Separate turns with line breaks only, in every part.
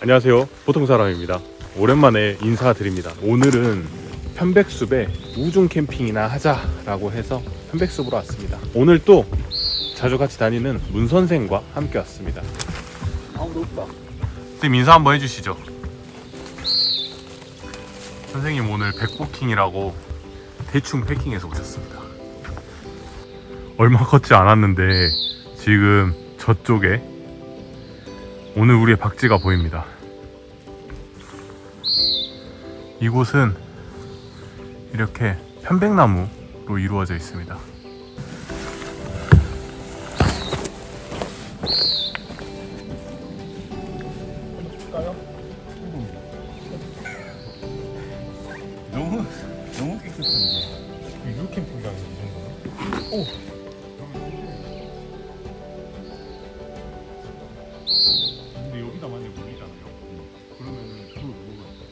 안녕하세요. 보통 사람입니다. 오랜만에 인사드립니다. 오늘은 편백숲에 우중 캠핑이나 하자라고 해서 편백숲으로 왔습니다. 오늘 또 자주 같이 다니는 문 선생과 함께 왔습니다.
아 높다.
선생님 인사 한번 해주시죠. 선생님 오늘 백포킹이라고 대충 패킹해서 오셨습니다. 얼마 걷지 않았는데 지금 저쪽에 오늘 우리의 박쥐가 보입니다. 이곳은 이렇게 편백나무로 이루어져 있습니다. 오! 여기다 만약 물이잖아요. 그러면은 그걸 먹어야 돼.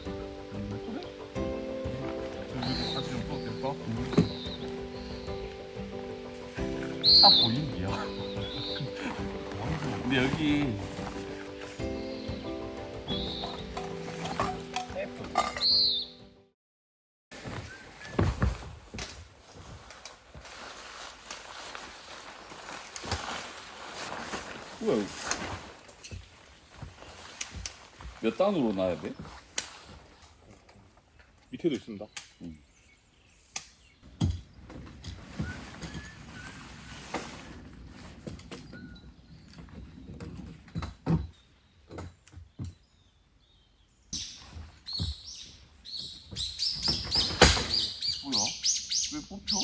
저기 같이 좀 써도 될까? 차 보인디야. 근데 여기 몇 단으로 놔야 돼?
밑에도 있습니다.
뭐야? 왜 뽑혀?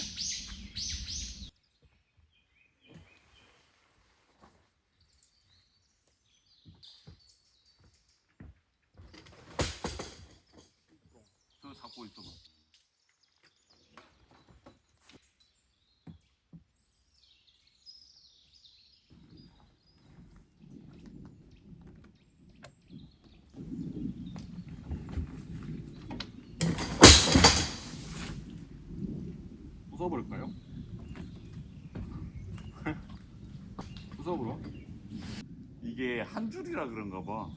저 잡고 있어봐.
부숴버릴까요? 부숴버려?
이게 한 줄이라 그런가 봐.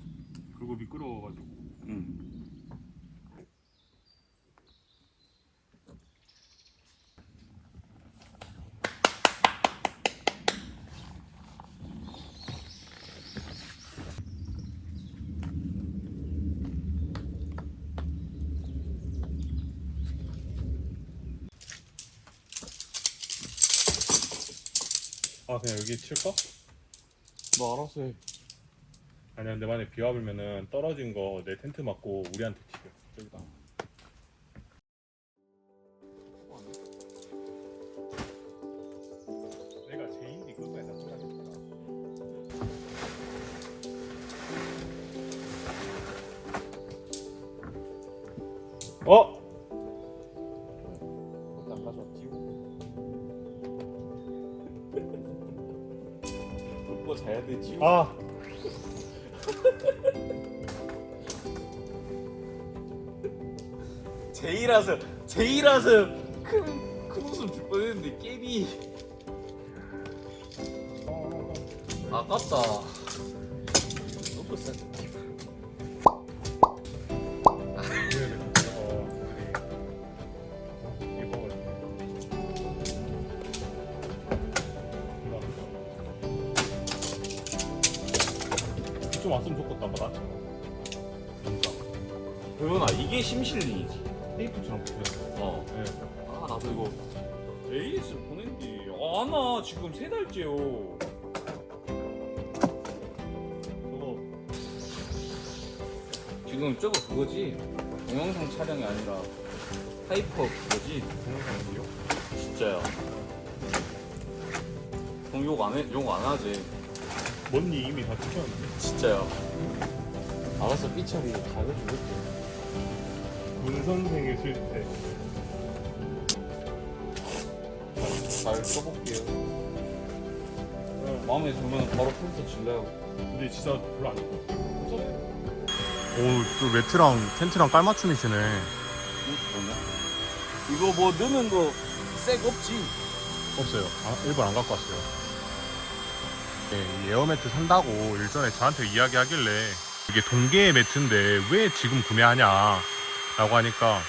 그리고 미끄러워가지고.
응.
아 그냥 여기 칠까?
너 알아서 해.
아니야 근데 만약에 비 와 불면은 떨어진 거 내 텐트 맞고 우리한테 튀겨 여기다 내가 제인디 그거에다 꽂아줬다 어? 아.
제이라서 제이라서 큰큰 웃음 줄 뻔했는데 깨비. 아깝다. 너무 세
좀 왔으면 좋겠다 뭐다 진짜
그러나 이게 심실링이지.
테이프처럼 붙여있어.
어.
네.
아 나도 이거 AS 보낸디. 아나 지금 세 달째요.
저거.
지금 저거 그거지? 동영상 촬영이 아니라 하이퍼 그거지?
동영상이요?
진짜야 그럼 욕안 해? 욕 안 하지
뭔니 이미 다 찍혔는데?
진짜야 알았어 삐처리 다 해주겠지
문 선생의 실패
잘 써볼게요. 마음에 들면 바로 폴스 질러요.
근데 진짜 별로 안 예뻐 오또 매트랑 텐트랑 깔맞춤이시네?
이거 뭐 넣는 거색 없지?
없어요. 아, 일본 안 갖고 왔어요 네, 에어 매트 산다고 일전에 저한테 이야기하길래 이게 동계의 매트인데 왜 지금 구매하냐? 라고 하니까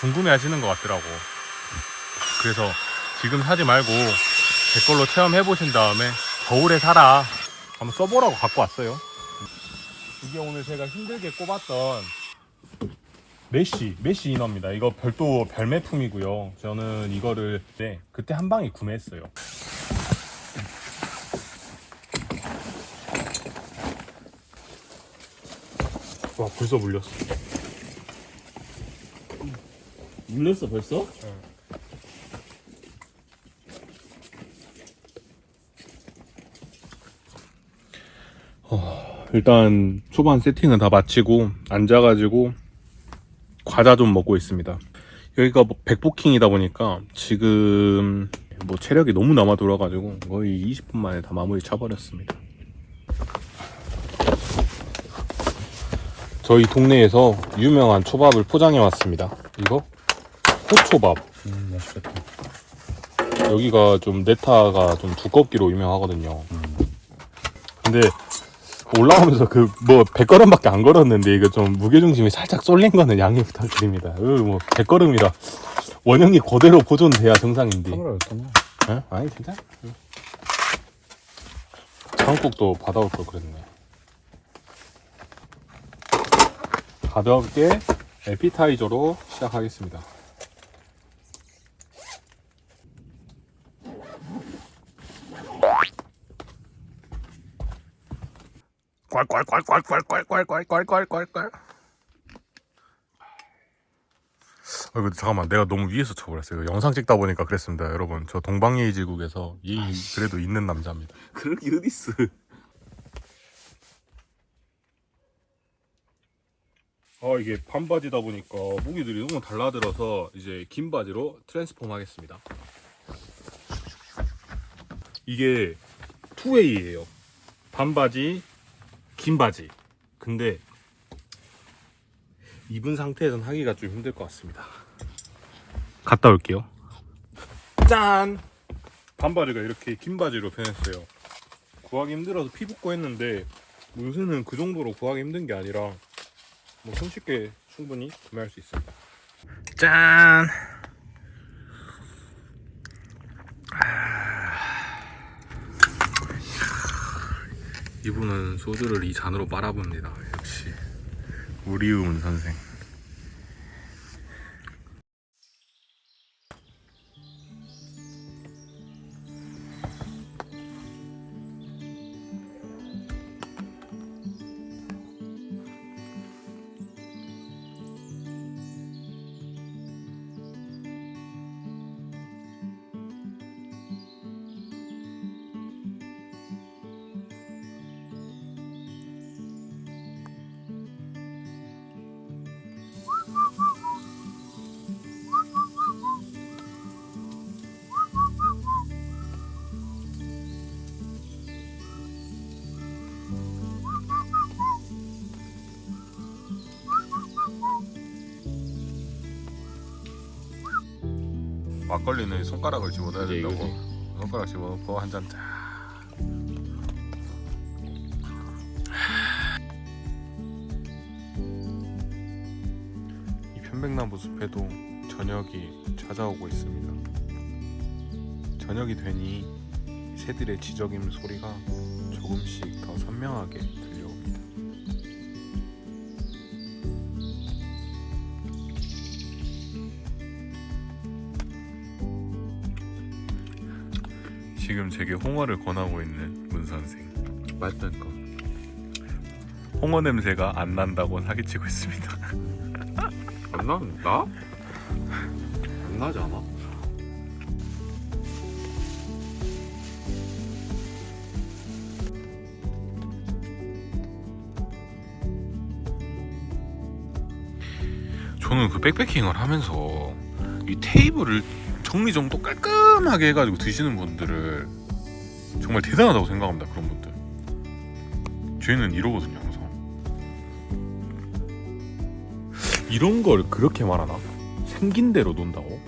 궁금해 하시는 것 같더라고. 그래서 지금 사지 말고 제 걸로 체험해 보신 다음에 겨울에 사라. 한번 써보라고 갖고 왔어요. 이게 오늘 제가 힘들게 꼽았던 메쉬 메쉬 이너입니다. 이거 별도 별매품이고요. 저는 이거를 네, 그때 한 방에 구매했어요 와 벌써 물렸어
물렸어 벌써?
일단 초반 세팅은 다 마치고 앉아가지고 과자 좀 먹고 있습니다. 여기가 뭐 백보킹이다 보니까 지금 뭐 체력이 너무 남아 돌아가지고 거의 20분 만에 다 마무리 쳐버렸습니다. 저희 동네에서 유명한 초밥을 포장해 왔습니다. 이거 호초밥.
음 맛있겠다
여기가 좀 네타가 좀 두껍기로 유명하거든요. 근데 올라오면서 그 뭐 100걸음밖에 안 걸었는데 이거 좀 무게중심이 살짝 쏠린 거는 양해 부탁드립니다. 뭐 100걸음이라 원형이 그대로 보존돼야 정상인데. 에? 아니 진짜? 한국도 받아올 걸 그랬네. 가볍게 에피타이저로 시작하겠습니다. 꼴꼴꼴꼴꼴꼴꼴꼴꼴꼴꼴. 어, 이거 잠깐만 내가 너무 위에서 쳐버렸어요. 이거 영상 찍다 보니까 그랬습니다, 여러분. 저 동방예의지국에서 이 그래도 있는 남자입니다.
그런 게 어딨어
아 이게 반바지다 보니까 무기들이 너무 달라들어서 이제 긴 바지로 트랜스폼 하겠습니다. 이게 투웨이예요. 반바지, 긴 바지. 근데 입은 상태에선 하기가 좀 힘들 것 같습니다. 갔다 올게요. 짠! 반바지가 이렇게 긴 바지로 변했어요. 구하기 힘들어서 피벗고 했는데 뭐 요새는 그 정도로 구하기 힘든 게 아니라 뭐 손쉽게 충분히 구매할 수 있습니다. 짠! 이분은 소주를 이 잔으로 빨아봅니다. 역시 우리우문 선생. 막걸리는 손가락을 집어넣어야
이제
된다고.
이거지.
손가락 집어넣고 한잔 쫙. 이 편백나무 숲에도 저녁이 찾아오고 있습니다. 저녁이 되니 새들의 지저귀는 소리가 조금씩 더 선명하게 들려옵니다. 지금 제게 홍어를 권하고 있는 문 선생.
맛있다니까
홍어 냄새가 안 난다고 사기치고 있습니다.
안 나는다? 안 나지 않아?
저는 그 백패킹을 하면서 이 테이블을 정리 정돈 깔끔하게 해가지고 드시는 분들을 정말 대단하다고 생각합니다. 그런 분들. 저희는 이러거든요, 항상. 이런 걸 그렇게 말하나? 생긴 대로 논다고?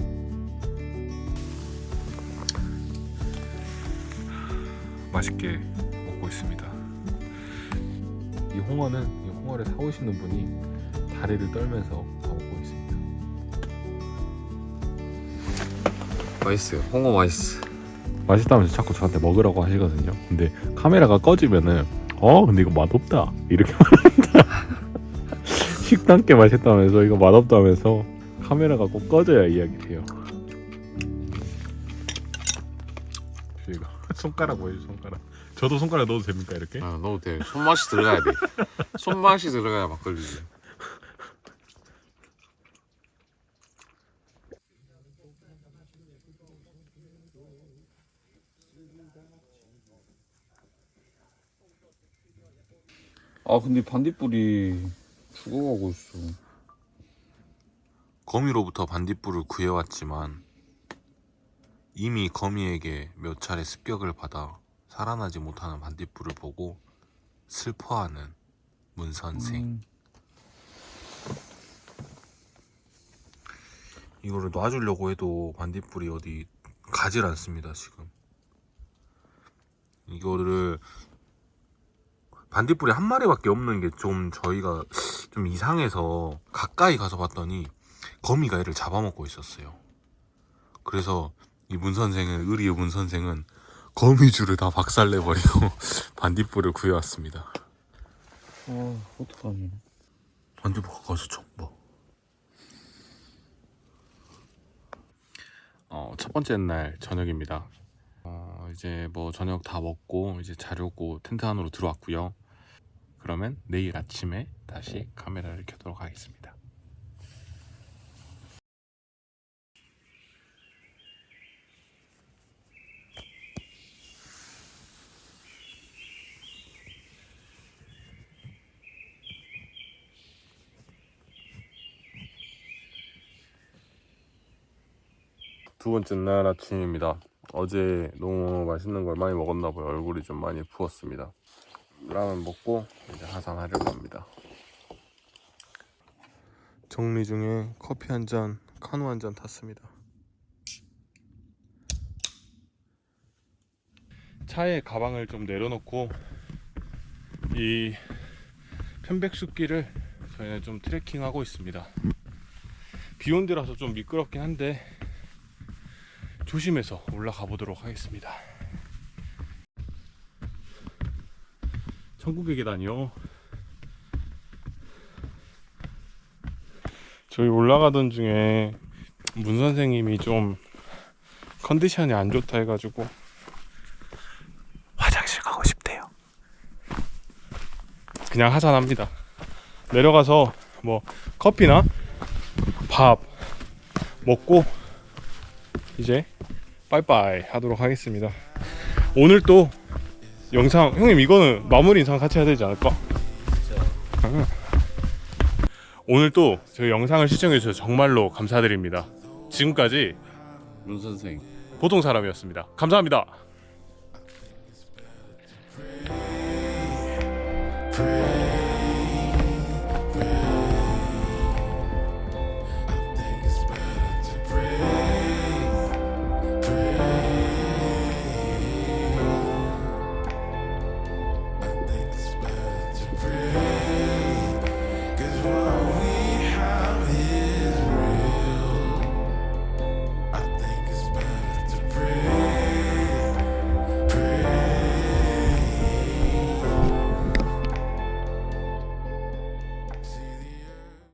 맛있게 먹고 있습니다. 이 홍어는 이 홍어를 사오시는 분이 다리를 떨면서
맛있어요. 홍어 맛있어.
맛있다면서 자꾸 저한테 먹으라고 하시거든요. 근데 카메라가 꺼지면은 어 근데 이거 맛없다 이렇게 말합니다. 식당께 맛있다면서 이거 맛없다면서 카메라가 꼭 꺼져야 이야기해요. 이거 손가락 보여줘 손가락. 저도 손가락 넣어도 됩니까 이렇게?
아, 넣어도 돼. 손맛이 들어가야 돼. 손맛이 들어가야 막걸리지.
아 근데 반딧불이 죽어가고 있어.
거미로부터 반딧불을 구해왔지만 이미 거미에게 몇 차례 습격을 받아 살아나지 못하는 반딧불을 보고 슬퍼하는 문 선생.
음.
이거를 놔주려고 해도 반딧불이 어디 가질 않습니다 지금. 이거를 반딧불이 한 마리밖에 없는 게 좀 저희가 좀 이상해서 가까이 가서 봤더니 거미가 얘를 잡아먹고 있었어요. 그래서 이 문 선생은 의리의 문 선생은 거미줄을 다 박살내버리고 반딧불을 구해왔습니다.
아 어떡하니?
반딧불 가서 좀 봐.
어, 첫 번째 날 저녁입니다. 어, 이제 뭐 저녁 다 먹고 이제 자려고 텐트 안으로 들어왔고요. 그러면 내일 아침에 다시 카메라를 켜도록 하겠습니다. 두 번째 날 아침입니다. 어제 너무 맛있는 걸 많이 먹었나 봐요. 얼굴이 좀 많이 부었습니다. 라면 먹고 이제 하산하려고 합니다. 정리 중에 커피 한 잔, 카누 한 잔 탔습니다. 차에 가방을 좀 내려놓고 이 편백숲길을 저희는 좀 트레킹하고 있습니다. 비 온 데라서 좀 미끄럽긴 한데 조심해서 올라가 보도록 하겠습니다. 천국의 계단이요. 저희 올라가던 중에 문 선생님이 좀 컨디션이 안 좋다 해가지고 화장실 가고 싶대요. 그냥 하산합니다. 내려가서 뭐 커피나 밥 먹고 이제 빠이빠이 하도록 하겠습니다. 오늘 또 영상 형님 이거는 마무리 인상 같이 해야 되지 않을까? 아. 오늘 또 저희 영상을 시청해 주셔서 정말로 감사드립니다. 지금까지
문 선생.
보통 사람이었습니다. 감사합니다.
pray